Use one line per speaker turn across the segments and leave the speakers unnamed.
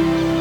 Thank you.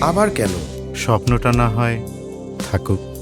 আবার কেন?
স্বপ্নটা না হয় থাকুক।